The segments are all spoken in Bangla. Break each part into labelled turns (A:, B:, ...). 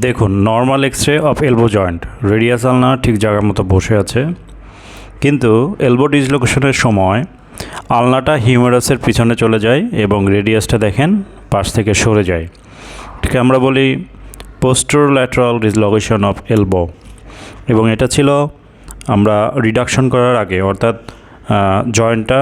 A: দেখুন normal X ray of elbow joint radius ulna ঠিক জায়গার মতো বসে আছে। কিন্তু এলবো ডিসলোকেশনের সময় আলনাটা হিউমারাসের পিছনে চলে যায় এবং রেডিয়াসটা দেখেন পাশ থেকে সরে যায়। ঠিক আমরা বলি posterior lateral dislocation of elbow এবং এটা ছিল আমরা রিডাকশন করার আগে, অর্থাৎ জয়েন্টটা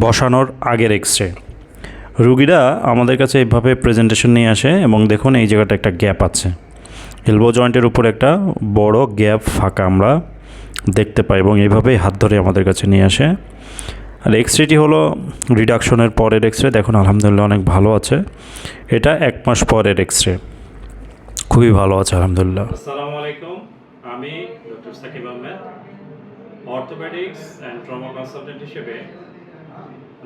A: বসানোর আগের এক্স রে রুগীরা আমাদের কাছে এইভাবে প্রেজেন্টেশন নিয়ে আসে এবং দেখুন এই জায়গাটা একটা গ্যাপ আছে। এলবো জয়েন্টের উপর একটা বড় গ্যাপ ফাঁকা আমরা দেখতে পাই এবং এইভাবেই হাত ধরে আমাদের কাছে নিয়ে আসে। আর এক্স রেটি হলো রিডাকশনের পরের এক্স রে দেখুন আলহামদুলিল্লাহ অনেক ভালো আছে। এটা এক মাস পরের এক্স রে খুবই ভালো আছে, আলহামদুলিল্লাহ।
B: আসসালামু আলাইকুম। আমি doctor Sakib Ahmed, orthopaedics and trauma consultant হিসেবে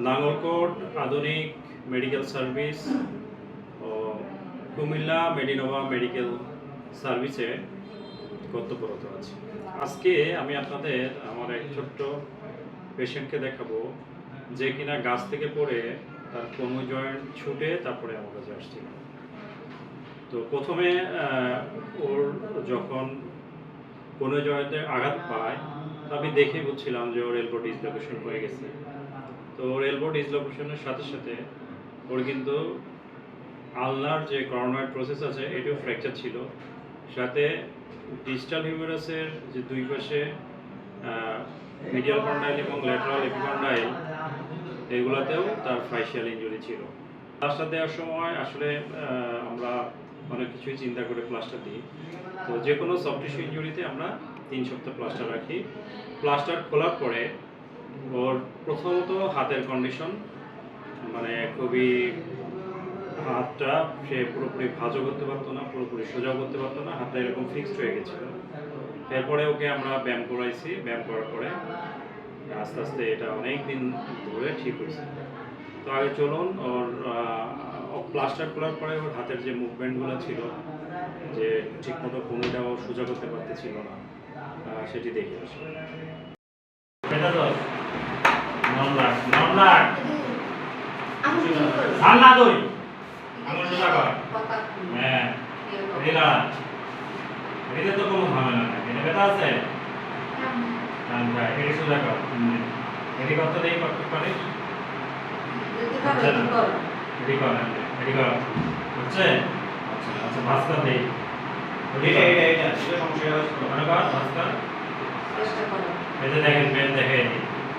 B: নাঙ্গলকোট আধুনিক মেডিকেল সার্ভিস, ও কুমিল্লা মেডিনোভা মেডিকেল সার্ভিসে কর্তব্যরত আছি। আজকে আমি আপনাদের আমার এক ছোট্ট পেশেন্টকে দেখাবো যে কিনা গাছ থেকে পড়ে তার কোনো জয়েন্ট ছুটে তারপরে আমার কাছে আসছিল। তো প্রথমে ওর যখন কোনো জয়েন্টে আঘাত পায় আমি দেখে বুঝছিলাম যে ওর এলবো ডিসলোকেশন হয়ে গেছে। তো ওর এলবো ডিসলোকেশনের সাথে সাথে ওর কিন্তু আলনার যে করোনার প্রসেস আছে, এটাও ফ্র্যাকচার ছিল। সাথে ডিজিটাল হিউমারাসের যে দুই পাশে মিডিয়াল কন্ডাইল এবং ল্যাটারাল এপিকন্ডাইল এগুলোতেও তার ফাইশিয়াল ইঞ্জুরি ছিল। প্লাস্টার দেওয়ার সময় আসলে আমরা অনেক কিছুই চিন্তা করে প্লাস্টার দিই। তো যে কোনো সফট টিস্যু ইঞ্জুরিতে আমরা তিন সপ্তাহ প্লাস্টার রাখি। প্লাস্টার খোলার পরে ওর প্রথমত হাতের কন্ডিশন মানে খুবই হাতটা সে পুরোপুরি ভাঁজও করতে পারতো না, পুরোপুরি সোজাও করতে পারতো না, হাতটা এরকম ফিক্সড হয়ে গেছিল। এরপরে ওকে আমরা ব্যায়াম করাইছি, ব্যায়াম করার পরে আস্তে আস্তে এটা অনেক দিন ধরে ঠিক হয়েছে। তো আগে চলুন, ওর প্লাস্টার খোলার পরে ওর হাতের যে মুভমেন্টগুলো ছিল, যে ঠিকমতো কোনোটা ও সোজা করতে পারতেছিল না সেটি দেখে আসি। ঠান্ডা দই আঙুল সোজা কর হ্যাঁ রিলা এতে তো কোনো ঝামেলা নাই এটা ব্যথা আছে আচ্ছা এটি সোজা কর এটি কত দেই করে এটি কর এটি কর হচ্ছে আচ্ছা আচ্ছা ভাস্কর দেই
C: এটা এটা এটা এটা সমস্যা হচ্ছে
B: ওখানে কর ভাস্কর এতে দেখেন পেন দেখে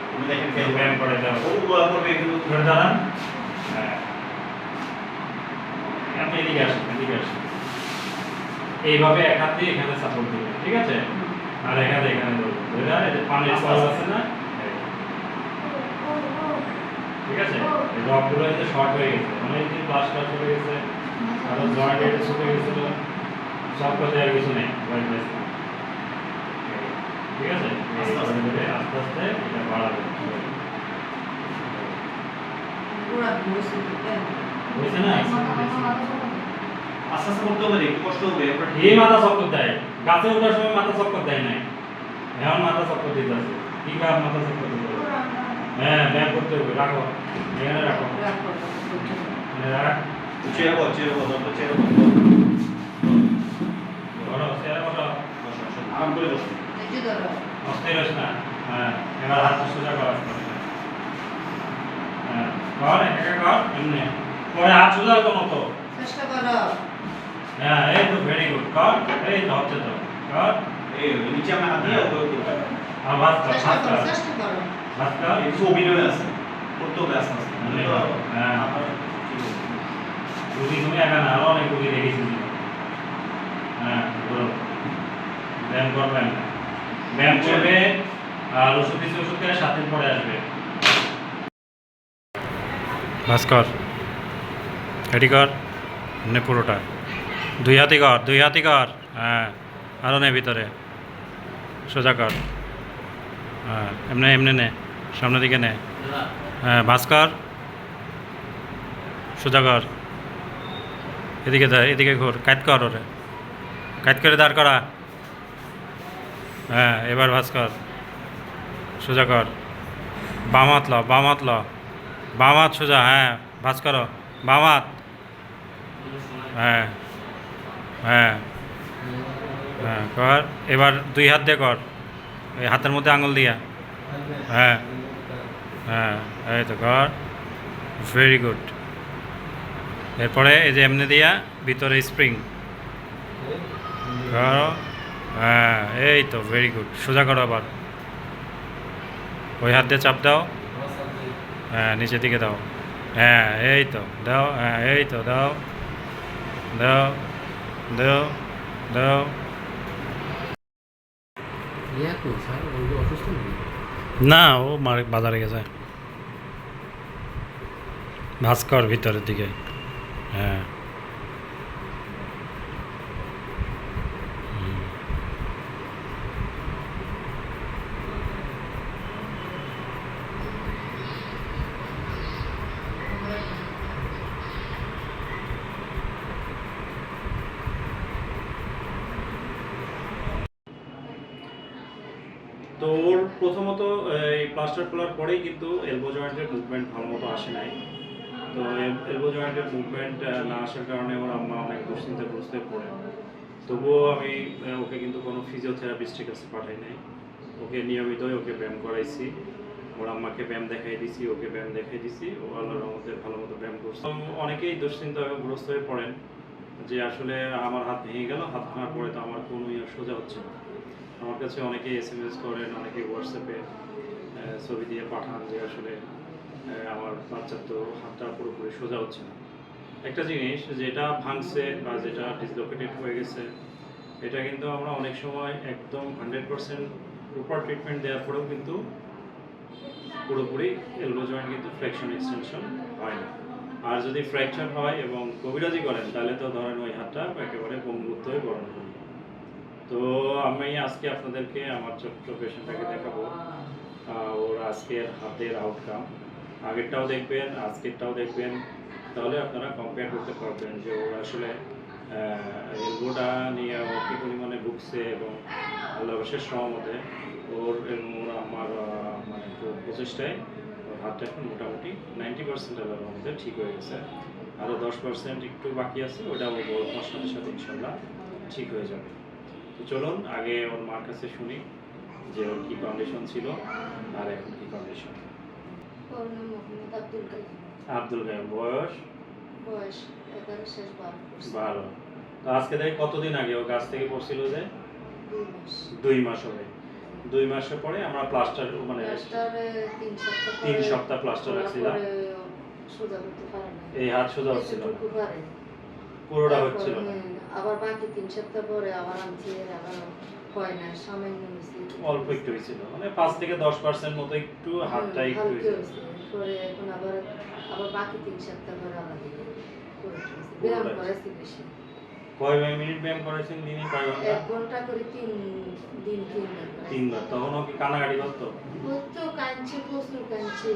C: তুমি দেখেন
B: এই ব্যায়াম করে দাও
C: ও করবে কিন্তু
B: করে দাঁড়ান হ্যাঁ আপনি এদিকে আসেন এদিকে আসেন। এইভাবে এক হাত দিয়ে এখানে সাপোর্ট দিবেন ঠিক আছে? আর এক হাতে এখানে ধরবেন ধরে এই যে পানির কল আছে না? ঠিক আছে? এই রকগুলো যে শর্ট হয়ে গেছে। অনেকদিন প্লাস প্লাস হয়ে গেছে আরও জয়েন্ট এটা ছুটে গেছিল। সব কথা আর কিছু নেই হোয়াইট বেস ঠিক আছে?
C: আস্তে আস্তে
B: এটা বাড়াবে। বুঝছে না?
C: আস্তে আস্তে করতে হবে একটু কষ্ট হবে। এরপর
B: মাথা চক্কর দেয়। গাছে ওঠার সময় মাথা চক্কর দেয় নাই। এখন মাথা চক্কর দিতে আছে। কি কার মাথা চক্কর দিতে হবে? হ্যাঁ ব্যায়াম করতে হবে। রাখো। এখানে রাখো। রাখ
C: চেয়ার বল চেয়ার বল তো চেয়ার বল
B: ধরো চেয়ারে বসো।
C: আরাম করে বসো।
B: অস্থির না। হ্যাঁ এবার হাত সোজা কর। হ্যাঁ কর একা কর এমনি। পরে হাত সোজা তো। মতো হ্যাঁ এই তো ভেরি গুড কর এই তো হচ্ছে তো। কর
C: এই নিচে আমরা হাত দিয়ে
B: আর ভাত কর ভাত কর ভাত কর।
C: কিছু অভিনয় আছে। করতে হবে আস্তে আস্তে
B: হ্যাঁ। রুগী তুমি একা না আরও অনেক রুগী দেখেছি হ্যাঁ ধরো ব্যায়াম করবেন ব্যায়াম করবে আর ওষুধ কিছু ওষুধ খেলে সাত দিন পরে আসবে। ভাস্কর এটি কর? নে পুরোটা। দুই হাতি কর, দুই হাতি কর। হ্যাঁ আরও নে ভিতরে। সোজা কর। হ্যাঁ এমনি এমনি নে, সামনের দিকে নে। হ্যাঁ ভাস্কর। সোজা কর। এদিকে দা এদিকে ঘোর কাজ কর ওরে। কাজ করে দাঁড় করা। হ্যাঁ এবার ভাস্কর। সোজা কর। বাম ল, বাম হাত ল। বাম হাত সোজা হ্যাঁ ভাস্কর বাম হাত হ্যাঁ হ্যাঁ হ্যাঁ কর। এবার দুই হাত দিয়ে কর। এই হাতের মধ্যে আঙুল দিয়া। হ্যাঁ হ্যাঁ এই তো কর। ভেরি গুড এরপরে এই যে এমনি দিয়া ভিতরে স্প্রিং করো। হ্যাঁ এই তো ভেরি গুড সোজা করো আবার। ওই হাত দিয়ে চাপ দাও। হ্যাঁ নিচের দিকে দাও। হ্যাঁ এই তো দাও হ্যাঁ এই তো দাও দাও দাও দাও। না ও মার বাজারে গেছে। ভাস্কর ভিতরের দিকে। হ্যাঁ হুম। তো ওর প্রথমত এই প্লাস্টার খোলার পরেই কিন্তু এলবো জয়েন্টের মুভমেন্ট ভালো মতো আসে নাই। তো এলবো জয়েন্টের মুভমেন্ট না আসার কারণে ওর আম্মা অনেক দুশ্চিন্তাগ্রস্ত পড়ে। তবুও আমি ওকে কিন্তু কোনো ফিজিওথেরাপিস্টের কাছে পাঠাই নাই। ওকে নিয়মিতই ওকে ব্যায়াম করাইছি। ওর আম্মাকে ব্যায়াম দেখাই দিছি, ওকে ব্যায়াম দেখাই দিছি। ও আল্লাহর রহমতে ভালো মতো ব্যায়াম করছে। অনেকেই দুশ্চিন্তাগ্রস্ত হয়ে পড়েন যে আসলে আমার হাত ভেঙে গেল, হাত ভাঙার পরে তো আমার কোনো সোজা হচ্ছে না। আমার কাছে অনেকে এস এম এস করেন অনেকে হোয়াটসঅ্যাপে ছবি দিয়ে পাঠান যে আসলে আমার বাচ্চার তো হাতটা পুরোপুরি সোজা হচ্ছে না। একটা জিনিস, যেটা ভাঙছে বা যেটা ডিসলোকেটেড হয়ে গেছে, এটা কিন্তু আমরা অনেক সময় একদম হান্ড্রেড পার্সেন্ট প্রপার ট্রিটমেন্ট দেওয়ার পরেও কিন্তু পুরোপুরি এলবো জয়েন্ট কিন্তু ফ্র্যাকশন এক্সটেনশন হয় না। আর যদি ফ্র্যাকচার হয় এবং কবিরাজি করেন, তাহলে তো ধরেন ওই হাতটা একেবারে পঙ্গুত্ব হয়ে করবে তো আমি আজকে আপনাদেরকে আমার ছোট্ট পেশেন্টটাকে দেখাবো। ওর আজকের হাতের আউটকাম আগেরটাও দেখবেন আজকেরটাও দেখবেন। তাহলে আপনারা কম্পেয়ার করতে পারবেন যে ওর আসলে এলবোটা নিয়ে ও কী পরিমাণে ভুগছে এবং বিশেষ সহমতে ওর এবং ওর আমার মানে প্রচেষ্টায় ওর হাতটা এখন মোটামুটি নাইনটি পার্সেন্ট আল্লাহর মধ্যে ঠিক হয়ে গেছে। আরও দশ পার্সেন্ট একটু বাকি আছে ওটা ও বড় সাথে সাথে ইনশাল্লাহ ঠিক হয়ে যাবে। তো চলুন আগে ওর মার কাছে শুনি যে ওর কী কন্ডিশন ছিল আর এখন কী কন্ডিশন
D: ওর নাম মোহাম্মদ আব্দুল কালাম।
B: আব্দুল গায়েম বয়স?
D: বয়স এগারো শেষ বারো
B: তো আজকে থেকে কতদিন আগে ও গাছ থেকে পড়ছিল যে?
D: দুই মাস।
B: হবে। দুই মাসের পরে আমরা প্লাস্টার মানে
D: প্লাস্টারে তিন সপ্তাহ
B: প্লাস্টার রাখছিলাম। এই হাত সোজা হচ্ছিল পুরোটা হচ্ছিল না।
D: আবার বাকি তিন সপ্তাহ পরে আবার আনছি আবার হয় না সামান্য
B: অল্প একটু হয়েছিল মানে পাঁচ থেকে দশ পার্সেন্ট মতো একটু হাতটা একটু
D: পরে এখন আবার আবার বাকি তিন সপ্তাহ পরে আবার করে ব্যায়াম করেছি বেশি।
B: কয় মিনিট ব্যায়াম করেছেন দিনে কয় ঘণ্টা?
D: এক ঘণ্টা করে তিন দিন তিনবার করেছি।
B: তিনবার তখনও কি কানাকাটি করতো?
D: ওর তো কাঁদছে প্রচুর কাঁদছে।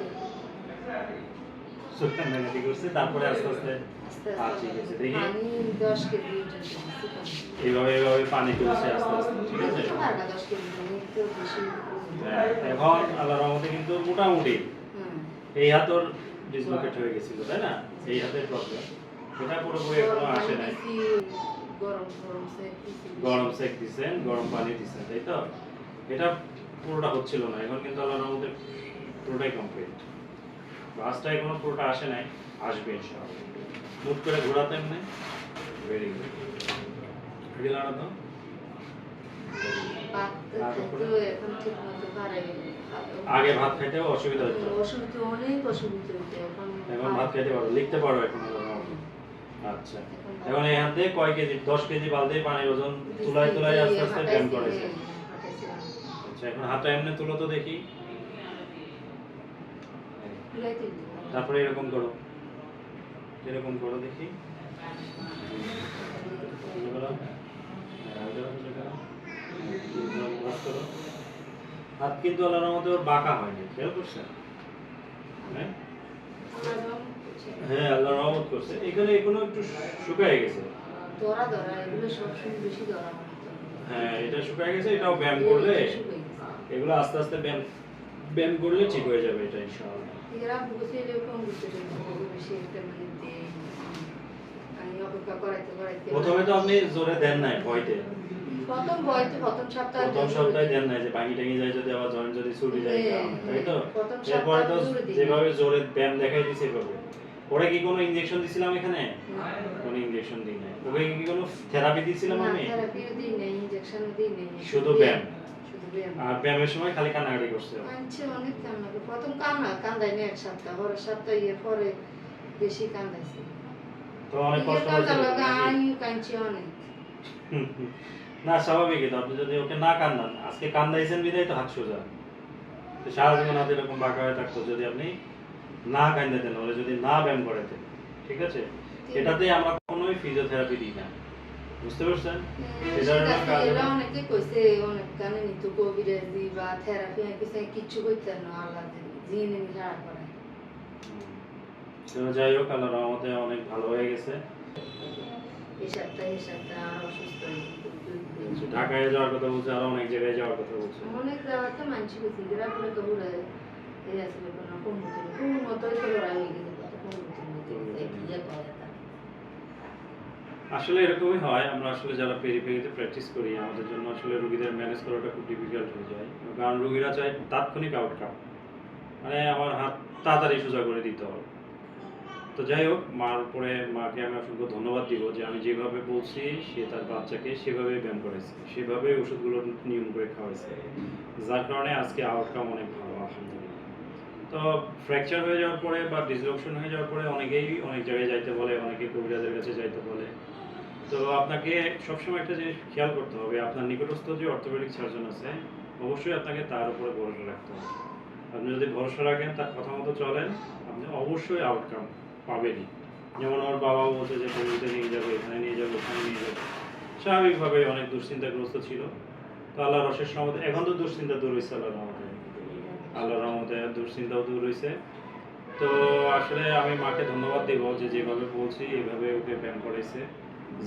B: করছে তারপরে আস্তে আস্তে ঠিক আছে, দেখি। এইভাবে এইভাবে পানি আস্তে আস্তে ঠিক আছে? এখন আল্লাহ রহমতে কিন্তু মোটামুটি। এই হাতর ডিসলোকেট হয়ে গেছিল তাই না? এই হাতের প্রবলেম সেটা পুরোপুরি
D: এখনও
B: আসে নাই।
D: গরম গরম সেক
B: গরম সেক দিছেন গরম পানি দিছেন তাই তো? এটা পুরোটা হচ্ছিল না এখন কিন্তু আল্লাহর রহমতে পুরোটাই কমপ্লিট বাসটা এখনও পুরোটা আসে নাই আসবে ইনশাআল্লাহ। মুট করে ঘোরাতে এমনি ভেরি গুড। আগে ভাত অসুবিধা হতো
D: অসুবিধা অনেক অসুবিধা হতো এখন।
B: ভাত খাইতে পারো লিখতে পারো এখন আচ্ছা। এখন এই হাতে কয় কেজি দশ কেজি বালতি পানির ওজন তুলাই তুলাই আস্তে আস্তে ব্যায়াম করেছে। আচ্ছা এখন হাতটা এমনি তুলো তো দেখি। তারপরে এরকম করো এরকম করো দেখি। হাত কিন্তু আল্লাহর মধ্যে ওর বাঁকা হয়নি? খেয়াল করছেন হ্যাঁ?
D: করছে।
B: হ্যাঁ আল্লাহ রহমত করছে। এখানে এখনও একটু শুকায় গেছে।
D: ধরা ধরা এগুলো সবসময় বেশি ধরা
B: হ্যাঁ এটা শুকায় গেছে এটাও ব্যায়াম করলে। এগুলো আস্তে আস্তে ব্যায়াম ব্যায়াম করলে ঠিক হয়ে যাবে এটা ইনশাআল্লাহ।
D: করাইতে
B: প্রথমে তো আপনি জোরে দেন নাই ভয়তে?
D: প্রথম বয়সে প্রথম সপ্তাহে
B: প্রথম সপ্তাহে দেন নাই। যে ভাঙি টাঙি যায় যদি আবার জয়েন্ট যদি ছুটি যায়
D: হ্যাঁ,
B: তাই তো? এরপরে তো। যেভাবে জোরে ব্যায়াম দেখাই দিছে এভাবে। ওরা কি কোনো ইনজেকশন দিছিলাম এখানে? কোনো ইনজেকশন দিই নাই। ওকে কি কোনো থেরাপি দিছিলাম আমি?
D: থেরাপিও দিই নেই ইনজেকশনও দিই নেই।
B: শুধু ব্যায়াম? আর ব্যায়ামের সময় খালি কান্নাকাটি করছে।
D: কাঁদছে অনেক কান্না। প্রথম কান্না কান্দাই না এক সপ্তাহ পরের সপ্তাহ ইয়ে পরে বেশি কান্দাইছে।
B: তো অনেক কষ্ট
D: ইয়ে
B: হয়েছে
D: আমিও কাঁদছি অনেক।
B: না স্বাভাবিক তো। আপনি যদি ওকে না কান্দান আজকে কান্দাইছেন বিদায় তো হাত সোজা। তো সারা জীবন হাতে এরকম বাঁকা হয়ে থাকতো যদি আপনি না কান্দাতেন ওরা যদি না ব্যায়াম করাতেন ঠিক আছে? এটাতে আমরা কোনোই ফিজিওথেরাপি দিই না। বুঝতে পারছেন?
D: এরা অনেকে কইছে অনেক গানে নিত কবিরাজি বা থেরাপি কিছু কিচ্ছু করতে না আল্লাহ জিনে করে।
B: তো যাই হোক আল্লাহ রহমতে অনেক ভালো হয়ে গেছে।
D: এই সপ্তাহে সপ্তাহে আর অসুস্থ
B: ঢাকায় যাওয়ার কথা বলছে আরও অনেক জায়গায় যাওয়ার কথা বলছে।
D: অনেক জায়গাতে মানছি গেছি গ্রামে কবুরে এই আসলে কোনো কোন মতো কোন তো লড়াই হয়ে গেছে কোন মতো তা
B: আসলে এরকমই হয়, আমরা আসলে যারা পেরিফেরিতে প্র্যাকটিস করি, আমাদের জন্য আসলে রুগীদের ম্যানেজ করাটা খুব ডিফিকাল্ট হয়ে যায়। কারণ রুগীরা চায় তাৎক্ষণিক আউটকাম মানে আমার হাত তাড়াতাড়ি সোজা করে দিতে হবে। তো যাই হোক, মার উপরে মাকে আমি অসংখ্য ধন্যবাদ দিব যে আমি যেভাবে বলছি, সে তার বাচ্চাকে সেভাবে ব্যায়াম করেছে। সেভাবে ওষুধগুলো নিয়ম করে খাওয়াইছে। যার কারণে আজকে আউটকাম অনেক ভালো, আলহামদুলিল্লাহ। তো ফ্র্যাকচার হয়ে যাওয়ার পরে বা ডিসলকশন হয়ে যাওয়ার পরে অনেকেই অনেক জায়গায় যাইতে বলে, অনেকে কবিরাজের কাছে যাইতে বলে। তো আপনাকে সবসময় একটা জিনিস খেয়াল করতে হবে, আপনার নিকটস্থ যে অর্থোপেডিক সার্জন আছে, অবশ্যই আপনাকে তার উপরে ভরসা রাখতে হবে। আপনি যদি ভরসা রাখেন, তার কথা মতো চলেন, আপনি অবশ্যই আউটকাম পাবেনই। যেমন ওর বাবা বলছে যে কবিতে নিয়ে যাবে, এখানে নিয়ে যাবে, ওখানে নিয়ে যাবে। স্বাভাবিকভাবে অনেক দুশ্চিন্তাগ্রস্ত ছিল। তো আল্লাহ রসের সময় এখন তো দুশ্চিন্তা দূর হয়েছে আল্লাহ রহমতে। আল্লাহ রহমতে দুশ্চিন্তাও দূর হয়েছে তো আসলে আমি মাকে ধন্যবাদ দেব যে যেভাবে বলছি, এভাবে ওকে ব্যায়াম করেছে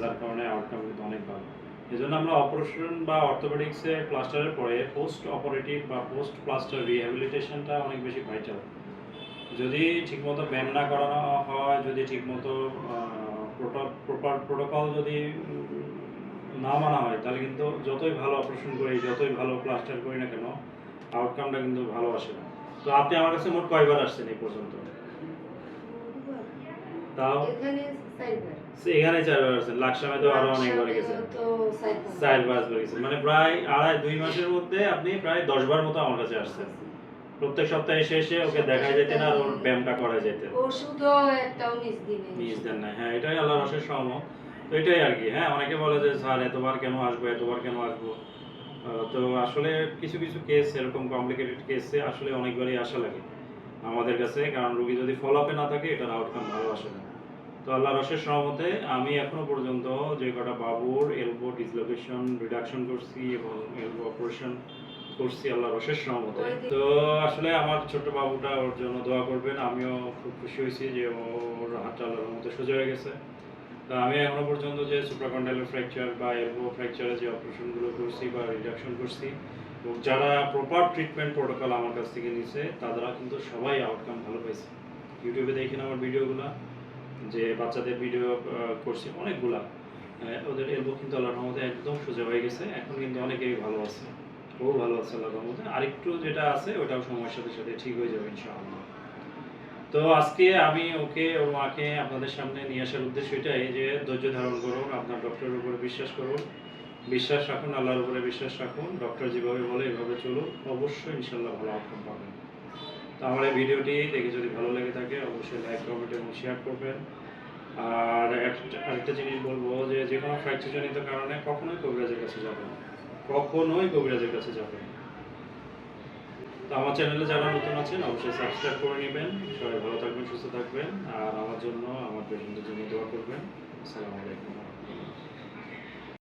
B: যার কারণে আউটকাম কিন্তু অনেক ভালো। এই জন্য আমরা অপারেশন বা অর্থোপেডিক্সে প্লাস্টারের পরে পোস্ট অপারেটিভ বা পোস্ট প্লাস্টার রিহ্যাবিলিটেশনটা অনেক বেশি ভাইটাল যদি ঠিকমতো ব্যায়াম না করানো হয়, যদি ঠিকমতো প্রপার প্রোটোকল যদি না মানা হয়, তাহলে কিন্তু যতই ভালো অপারেশন করি, যতই ভালো প্লাস্টার করি না কেন আউটকামটা কিন্তু ভালো আসে না। তো আপনি আমার কাছে মোট কয়বার আসছেন এই পর্যন্ত? তাও
D: এখানে
B: চারবার আসছেন লাকসামে তো আরও অনেকবার গেছেন চার পাঁচবার গেছেন মানে প্রায় আড়াই দুই মাসের মধ্যে আপনি প্রায় দশ বার মতো আমার কাছে আসছেন। প্রত্যেক সপ্তাহে এসে এসে ওকে দেখা যেতেন আর ওর ব্যায়ামটা করা যেতেন
D: ওষুধও একটাও মিস দিনে
B: মিস দেন না হ্যাঁ এটাই আল্লাহ রসের সহমত তো এটাই আর কি। হ্যাঁ অনেকে বলে যে স্যার এতবার কেন আসব এতবার কেন আসব? তো আসলে কিছু কিছু কেস এরকম কমপ্লিকেটেড কেসে আসলে অনেকবারই আসা লাগে। আমাদের কাছে কারণ রুগী যদি ফলো আপে না থাকে এটার আউটকাম ভালো আসে না। তো আল্লাহ রসের সহমতে আমি এখনও পর্যন্ত যে কটা বাবুর এলবো ডিসলোকেশন রিডাকশন করছি এবং এলবো অপারেশন করছি আল্লাহ রসের সহমতে তো আসলে আমার ছোট বাবুটা ওর জন্য দোয়া করবেন আমিও খুব খুশি হয়েছি যে ওর হাতটা আল্লাহর মতো সোজা হয়ে গেছে। তো আমি এখনও পর্যন্ত যে সুপ্রাকন্ডালের ফ্র্যাকচার বা এলবো ফ্র্যাকচারে যে অপারেশনগুলো করছি বা রিডাকশন করছি এবং যারা প্রপার ট্রিটমেন্ট প্রোটোকল আমার কাছ থেকে নিছে তারা কিন্তু সবাই আউটকাম ভালো পাইছে। ইউটিউবে দেখেন আমার ভিডিওগুলো, যে বাচ্চাদের ভিডিও করছি অনেকগুলা। ওদের এলবো কিন্তু আল্লাহর রহমতে একদম সোজা হয়ে গেছে। এখন কিন্তু অনেকেই ভালো আছে। ও ভালো আছে আল্লাহর রহমতে। আরেকটু যেটা আছে, ওটাও সময়ের সাথে সাথে ঠিক হয়ে যাবে ইনশাআল্লাহ। তো আজকে আমি ওকে ওর মাকে আপনাদের সামনে নিয়ে আসার উদ্দেশ্য এটাই যে ধৈর্য ধারণ করুন, আপনার ডক্টরের উপরে বিশ্বাস করুন। বিশ্বাস রাখুন, আল্লাহর উপরে বিশ্বাস রাখুন ডক্টর যেভাবে বলে এভাবে চলুন, অবশ্যই ইনশাল্লাহ ভালো আউটকাম পাবেন। তো আমার এই ভিডিওটি দেখে যদি ভালো লেগে থাকে, অবশ্যই লাইক কমেন্ট এবং শেয়ার করবেন। আর আরেকটা জিনিস বলব যে যে কোনো ফ্র্যাকচারজনিত কারণে কখনোই কবিরাজের কাছে যাবেন। কখনোই কবিরাজের কাছে যাবেন। তো আমার চ্যানেলে যারা নতুন আছেন, অবশ্যই সাবস্ক্রাইব করে নেবেন। সবাই ভালো থাকবেন, সুস্থ থাকবেন। আর আমার জন্য, আমার পেশেন্টের জন্য দোয়া করবেন। আসসালামু আলাইকুম।